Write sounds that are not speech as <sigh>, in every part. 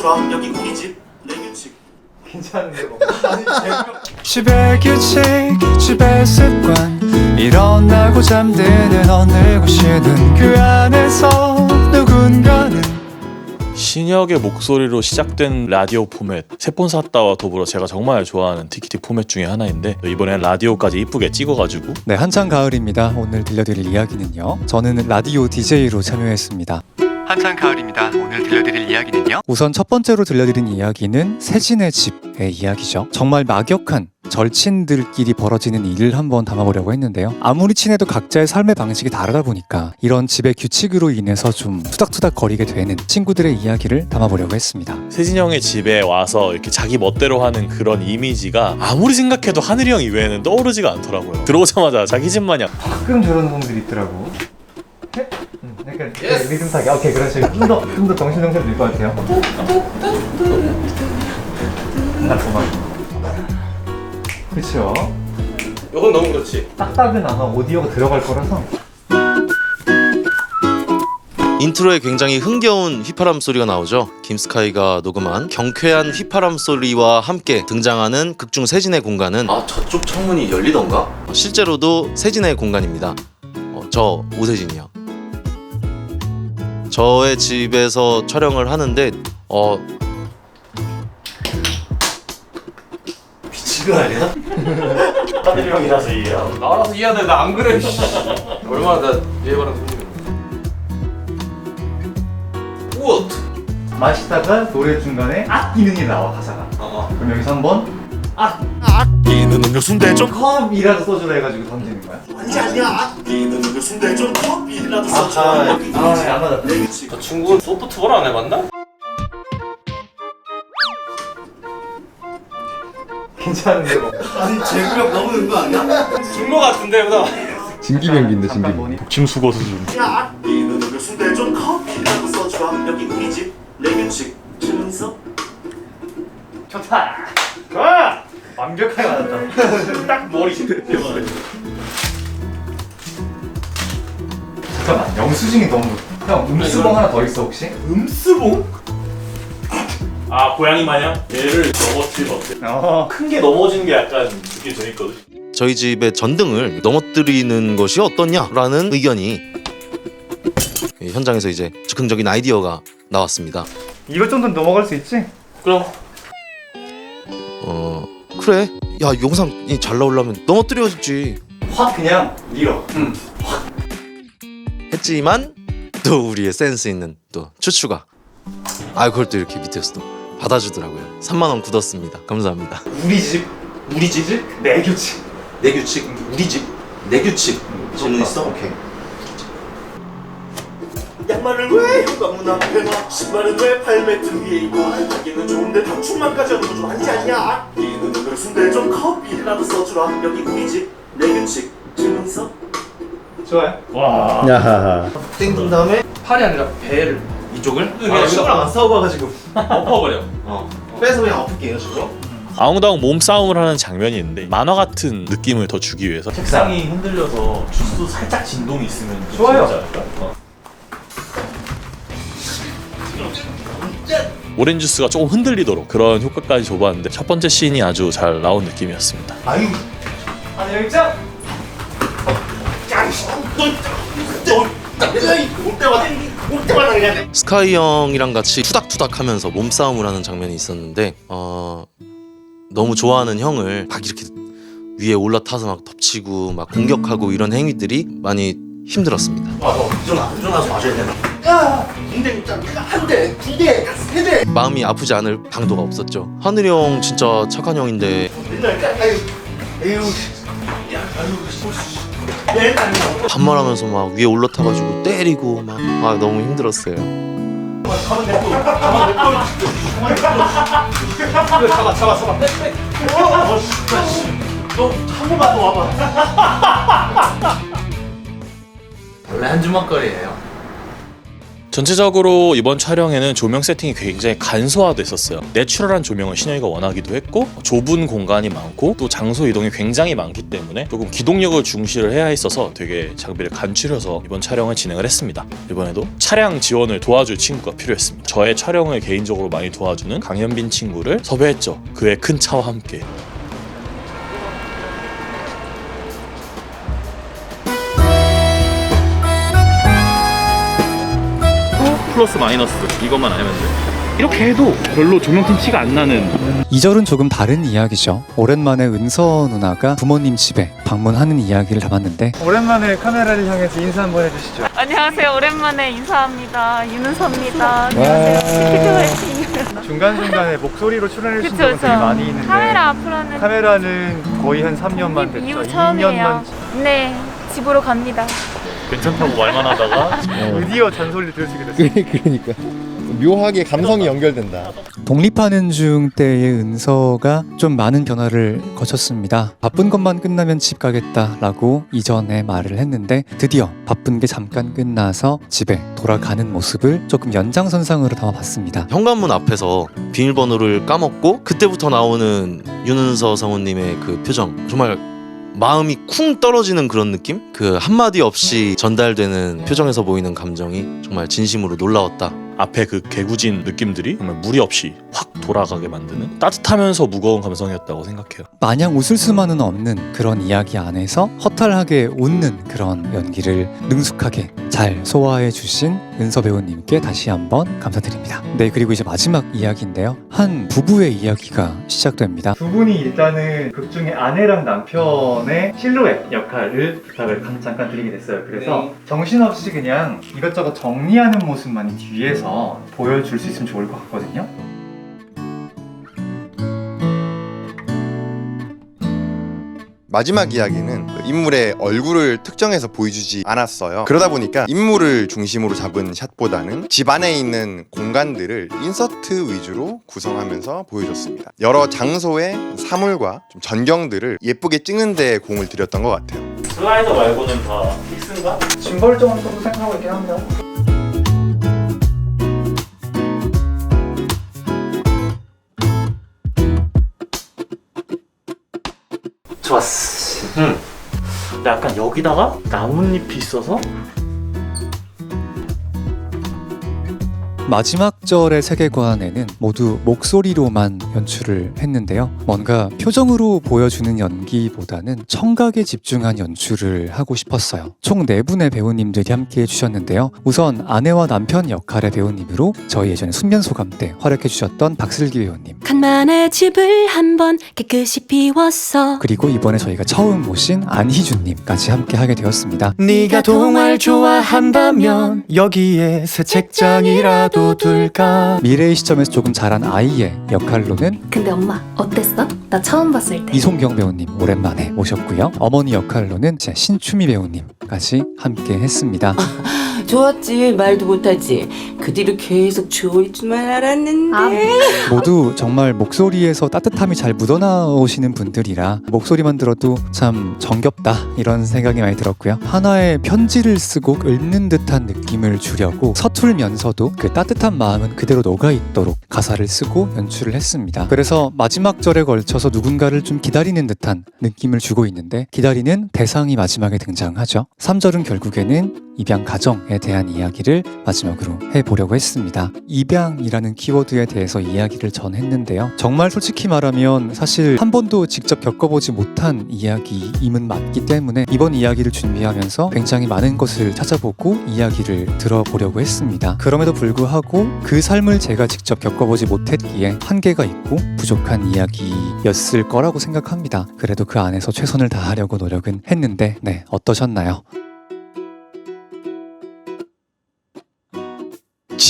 써주라 여기 우리 집내 규칙. 괜찮은데 뭐. 집의 규칙, 집의 습관. 일어나고 잠드는 어느 곳이든 그 안에서 누군가는 신혁의 목소리로 시작된 라디오 포맷 세폰 샀다와 더불어 제가 정말 좋아하는 티키티 포맷 중에 하나인데 이번엔 라디오까지 이쁘게 찍어가지고. 네 한창 가을입니다. 오늘 들려드릴 이야기는요. 저는 라디오 DJ로 참여했습니다 한창 가을입니다 오늘 들려드릴 이야기는요 우선 첫 번째로 들려드린 이야기는 세진의 집의 이야기죠 정말 막역한 절친들끼리 벌어지는 일을 한번 담아보려고 했는데요. 아무리 친해도 각자의 삶의 방식이 다르다 보니까 이런 집의 규칙으로 인해서 좀 투닥투닥 거리게 되는 친구들의 이야기를 담아보려고 했습니다. 세진 형의 집에 와서 이렇게 자기 멋대로 하는 그런 이미지가 아무리 생각해도 하늘이 형 이외에는 떠오르지가 않더라고요. 들어오자마자 자기 집 마냥 가끔 저런 놈들이 있더라고. 음, 약간 리듬 타기. 오케이, 그렇지. 좀더 좀 더 정신정신 들것 같아요. 나 그만. 그렇죠. 이건 너무 그렇지. 딱딱은 아마 오디오가 들어갈 거라서. 인트로에 굉장히 흥겨운 휘파람 소리가 나오죠. 김스카이가 녹음한 경쾌한 휘파람 소리와 함께 등장하는 극중 세진의 공간은 아 저쪽 창문이 열리던가? 실제로도 세진의 공간입니다. 어, 저 오세진이요. 저의 집에서 촬영을 하는데 어 미친 거 아니야? 하늘이 형이라서 이해하고 나와서 이해하네 나 안 그래 <laughs> 얼마나 나 얘랑 손님이 우와 마시다가 노래 중간에 아 기능이 나와 가사가. 어. 그럼 여기서 한번 아끼는 음료수인데 좀 컵이라도 써주라 해가지고 던지는 거야. 아니지 아니야 아끼는 음료수인데 좀 커피라도 써주라 여기 우리 아, 집안 맞았다. 내 규칙 저 친구 소프트볼 안 해봤나? 괜찮은데 뭐. 아니 제구력 넘는 거 아니야? 준거 같은데 보다 진기병기인데 진기병 보니. 복침 수거 수준. 야 아끼는 음료수인데 좀 커피라도 써주라 여기 우리 규칙 질문 있어? 좋다. 좋아. 완벽하게 맞았다. 딱 머리. 잠깐만 영수증이 너무. 형 음수봉 하나 더 있어 혹시? 음스봉? 아 고양이 마냥 얘를 넘어뜨리면 어때? 어. 큰 게 넘어지는 게 약간 그게 재밌거든. 저희 집의 전등을 넘어뜨리는 것이 어떻냐라는 의견이 예, 현장에서 이제 즉흥적인 아이디어가 나왔습니다. 이거 정도는 넘어갈 수 있지? 그럼 어 그래 야 영상이 잘 나오려면 넘어뜨려야지 확 그냥 밀어. 응. 했지만 또 우리의 센스 있는 또 추추가 아 그걸 또 이렇게 밑에서 또 받아주더라고요 3만 원 굳었습니다 감사합니다 우리 집, 우리 집, 내 규칙. 내 규칙 우리 집 내 규칙 질문 있어? 오케이. 양말을 왜? 현관문 앞에 놔 신발은 왜 팔매트 위에 있고 자기는 좋은데 단축만까지 하는 거좀 아니지 않냐? 아끼는 음료수인데 좀 커피라도 써주라 여기 우리 집내 규칙. 질문 있어? 좋아요. 와. 야하하. 땡긴 다음에 팔이 아니라 배를 이쪽을 친구랑 안 싸우고 와가지고 엎어버려. 빼서 그냥 엎을게요 지금 아웅다웅 몸싸움을 하는 장면이 있는데 만화 같은 느낌을 더 주기 위해서. 책상이 흔들려서 주스도 살짝 진동이 있으면 좋아요. 오렌지 주스가 조금 흔들리도록 그런 효과까지 줘봤는데 첫 번째 씬이 아주 잘 나온 느낌이었습니다. 아유 때마다 그냥 스카이 형이랑 같이 투닥투닥 하면서 몸싸움을 하는 장면이 있었는데 어 너무 좋아하는 형을 막 이렇게 위에 올라타서 막 덮치고 막 공격하고 이런 행위들이 많이 힘들었습니다. 와너 일어나 일어나서 맞아야 되나 야 군대 입장 한대 두대 세대. 마음이 아프지 않을 방도가 없었죠. 하늘이 형 진짜 착한 형인데. 맨날 까- 아유 에휴 야 아유 맨날 반말하면서 막 위에 올라타가지고 때리고 막 아 너무 힘들었어요. 가만 냅둬 가만 냅둬 잡아 잡아 잡아 너한 번만 더 와봐 원래 한 주먹거리예요 전체적으로 이번 촬영에는 조명 세팅이 굉장히 간소화됐었어요. 내추럴한 조명을 신영이가 원하기도 했고 좁은 공간이 많고 또 장소 이동이 굉장히 많기 때문에 조금 기동력을 중시를 해야 했어서 되게 장비를 간추려서 이번 촬영을 진행을 했습니다. 이번에도 차량 지원을 도와줄 친구가 필요했습니다. 저의 촬영을 개인적으로 많이 도와주는 강현빈 친구를 섭외했죠. 그의 큰 차와 함께. 플러스 마이너스 이것만 알면 돼. 이렇게 해도 별로 조명팀 티가 안 나는 2절은 조금 다른 이야기죠. 오랜만에 은서 누나가 부모님 집에 방문하는 이야기를 담았는데 오랜만에 카메라를 향해서 인사 한번 해주시죠. 안녕하세요. 오랜만에 인사합니다. 윤은서입니다. 안녕하세요. <laughs> 중간중간에 목소리로 출연해 주신 그쵸. 많이 있는데 카메라 앞으로는 카메라는 거의 한 3년만 됐죠. 이후 2년만 처음이에요. 네, 집으로 갑니다. 괜찮다고 말만 하다가 드디어 잔소리 들을 수 있게 됐어요. <laughs> 그러니까 묘하게 감성이 연결된다. 독립하는 중 때의 은서가 좀 많은 변화를 거쳤습니다. 바쁜 것만 끝나면 집 가겠다라고 이전에 말을 했는데 드디어 바쁜 게 잠깐 끝나서 집에 돌아가는 모습을 조금 연장선상으로 담아봤습니다. 현관문 앞에서 비밀번호를 까먹고 그때부터 나오는 윤은서 성우님의 그 표정 정말 마음이 쿵 떨어지는 그런 느낌? 그 한마디 없이 전달되는 표정에서 보이는 감정이 정말 진심으로 놀라웠다. 앞에 그 개구진 느낌들이 정말 무리 없이 확 돌아가게 만드는 따뜻하면서 무거운 감성이었다고 생각해요. 마냥 웃을 수만은 없는 그런 이야기 안에서 허탈하게 웃는 그런 연기를 능숙하게 잘 소화해 주신 은서 배우님께 다시 한번 감사드립니다. 네, 그리고 이제 마지막 이야기인데요. 한 부부의 이야기가 시작됩니다. 두 분이 일단은 극 중에 아내랑 남편의 실루엣 역할을 부탁을 간- 잠깐 드리게 됐어요. 그래서 정신없이 그냥 이것저것 정리하는 모습만이 뒤에서 보여줄 수 있으면 좋을 것 같거든요. 마지막 이야기는 그 인물의 얼굴을 특정해서 보여주지 않았어요. 그러다 보니까 인물을 중심으로 잡은 샷보다는 집 안에 있는 공간들을 인서트 위주로 구성하면서 보여줬습니다. 여러 장소의 사물과 좀 전경들을 예쁘게 찍는 데 공을 들였던 것 같아요. 슬라이더 말고는 다 픽스인가? 짐벌 정도도 생각하고 있긴 합니 좋았어. 응. 약간 여기다가 나뭇잎이 있어서 마지막 절의 세계관에는 모두 목소리로만 연출을 했는데요. 뭔가 표정으로 보여주는 연기보다는 청각에 집중한 연출을 하고 싶었어요. 총네 분의 배우님들이 함께 해주셨는데요. 우선 아내와 남편 역할의 배우님으로 저희 예전에 순면소감 때 활약해주셨던 박슬기 배우님. 간만에 집을 한번 깨끗이 비웠어 그리고 이번에 저희가 처음 모신 안희준님까지 함께 하게 되었습니다. 네가 동화를 좋아한다면 여기에 새 책장이라도 둘까? 미래의 시점에서 조금 자란 아이의 역할로는 근데 엄마 어땠어? 나 처음 봤을 때. 이송경 배우님 오랜만에 모셨고요. 어머니 역할로는 제 신추미 배우님까지 함께 했습니다 <laughs> 좋았지 말도 못하지. 그 뒤로 계속 좋을 줄만 알았는데. 아, 모두 정말 목소리에서 따뜻함이 잘 묻어나오시는 분들이라 목소리만 들어도 참 정겹다 이런 생각이 많이 들었고요. 하나의 편지를 쓰고 읽는 듯한 느낌을 주려고 서툴면서도 그 따뜻한 마음은 그대로 녹아있도록 가사를 쓰고 연출을 했습니다. 그래서 마지막 절에 걸쳐서 누군가를 좀 기다리는 듯한 느낌을 주고 있는데 기다리는 대상이 마지막에 등장하죠. 3절은 결국에는 입양 가정에 대한 이야기를 마지막으로 해보려고 했습니다. 입양이라는 키워드에 대해서 이야기를 전했는데요. 정말 솔직히 말하면 사실 한 번도 직접 겪어보지 못한 이야기임은 맞기 때문에 이번 이야기를 준비하면서 굉장히 많은 것을 찾아보고 이야기를 들어보려고 했습니다. 그럼에도 불구하고 그 삶을 제가 직접 겪어보지 못했기에 한계가 있고 부족한 이야기였을 거라고 생각합니다. 그래도 그 안에서 최선을 다하려고 노력은 했는데, 네, 어떠셨나요?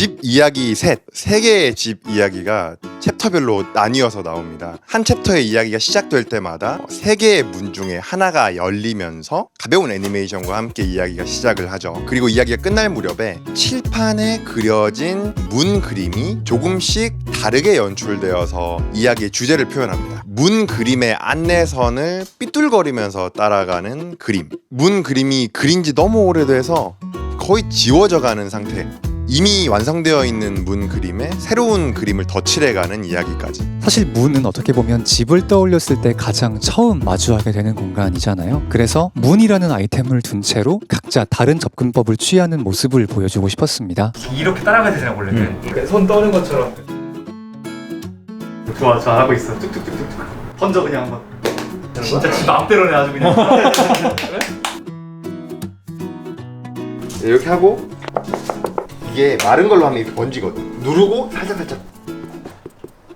집 이야기 셋, 세 개의 집 이야기가 챕터별로 나뉘어서 나옵니다. 한 챕터의 이야기가 시작될 때마다 세 개의 문 중에 하나가 열리면서 가벼운 애니메이션과 함께 이야기가 시작을 하죠. 그리고 이야기가 끝날 무렵에 칠판에 그려진 문 그림이 조금씩 다르게 연출되어서 이야기의 주제를 표현합니다. 문 그림의 안내선을 삐뚤거리면서 따라가는 그림. 문 그림이 그린 지 너무 오래돼서 거의 지워져 가는 상태. 이미 완성되어 있는 문 그림에 새로운 그림을 덧칠해가는 이야기까지. 사실 문은 어떻게 보면 집을 떠올렸을 때 가장 처음 마주하게 되는 공간이잖아요. 그래서 문이라는 아이템을 둔 채로 각자 다른 접근법을 취하는 모습을 보여주고 싶었습니다. 이렇게 따라가야 되잖아 원래는. 그손 떠는 것처럼. 좋아 잘하고 있어. 뚝뚝뚝뚝 던져 그냥 한번 진짜 지 마음대로네 아주 그냥. <laughs> 이렇게 하고 이게 마른 걸로 하면 이렇게 번지거든. 누르고 살짝 살짝.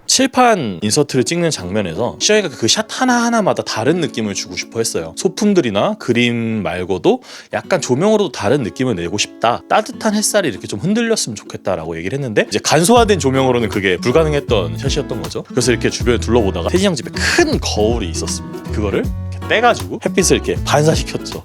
칠판 인서트를 찍는 장면에서 시영이가 그 샷 하나하나마다 다른 느낌을 주고 싶어 했어요. 소품들이나 그림 말고도 약간 조명으로도 다른 느낌을 내고 싶다. 따뜻한 햇살이 이렇게 좀 흔들렸으면 좋겠다라고 얘기를 했는데 이제 간소화된 조명으로는 그게 불가능했던 샷이었던 거죠. 그래서 이렇게 주변을 둘러보다가 태진 형 집에 큰 거울이 있었습니다. 그거를 이렇게 떼가지고 햇빛을 이렇게 반사시켰죠.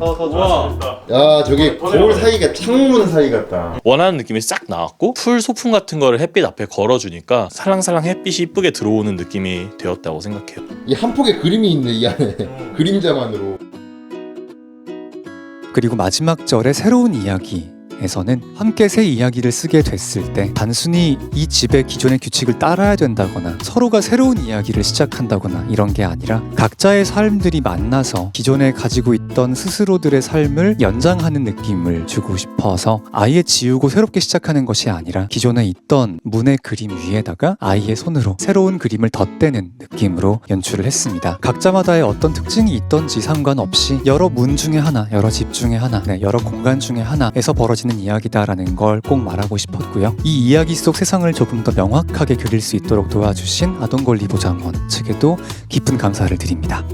더더 좋았습니다 야 저기 거울 사이가 창문 사이 같다. 원하는 느낌이 싹 나왔고 풀 소품 같은 거를 햇빛 앞에 걸어주니까 살랑살랑 햇빛이 이쁘게 들어오는 느낌이 되었다고 생각해요. 이 한 폭의 그림이 있네 이 안에 그림자만으로. 그리고 마지막 절의 새로운 이야기 에서는 함께 새 이야기를 쓰게 됐을 때 단순히 이 집의 기존의 규칙을 따라야 된다거나 서로가 새로운 이야기를 시작한다거나 이런 게 아니라 각자의 삶들이 만나서 기존에 가지고 있던 스스로들의 삶을 연장하는 느낌을 주고 싶어서 아예 지우고 새롭게 시작하는 것이 아니라 기존에 있던 문의 그림 위에다가 아이의 손으로 새로운 그림을 덧대는 느낌으로 연출을 했습니다. 각자마다의 어떤 특징이 있던지 상관없이 여러 문 중에 하나, 여러 집 중에 하나, 네, 여러 공간 중에 하나에서 벌어지 는 이야기다라는 걸 꼭 말하고 싶었고요. 이 이야기 속 세상을 조금 더 명확하게 그릴 수 있도록 도와주신 아동권리 보장원 측에도 깊은 감사를 드립니다.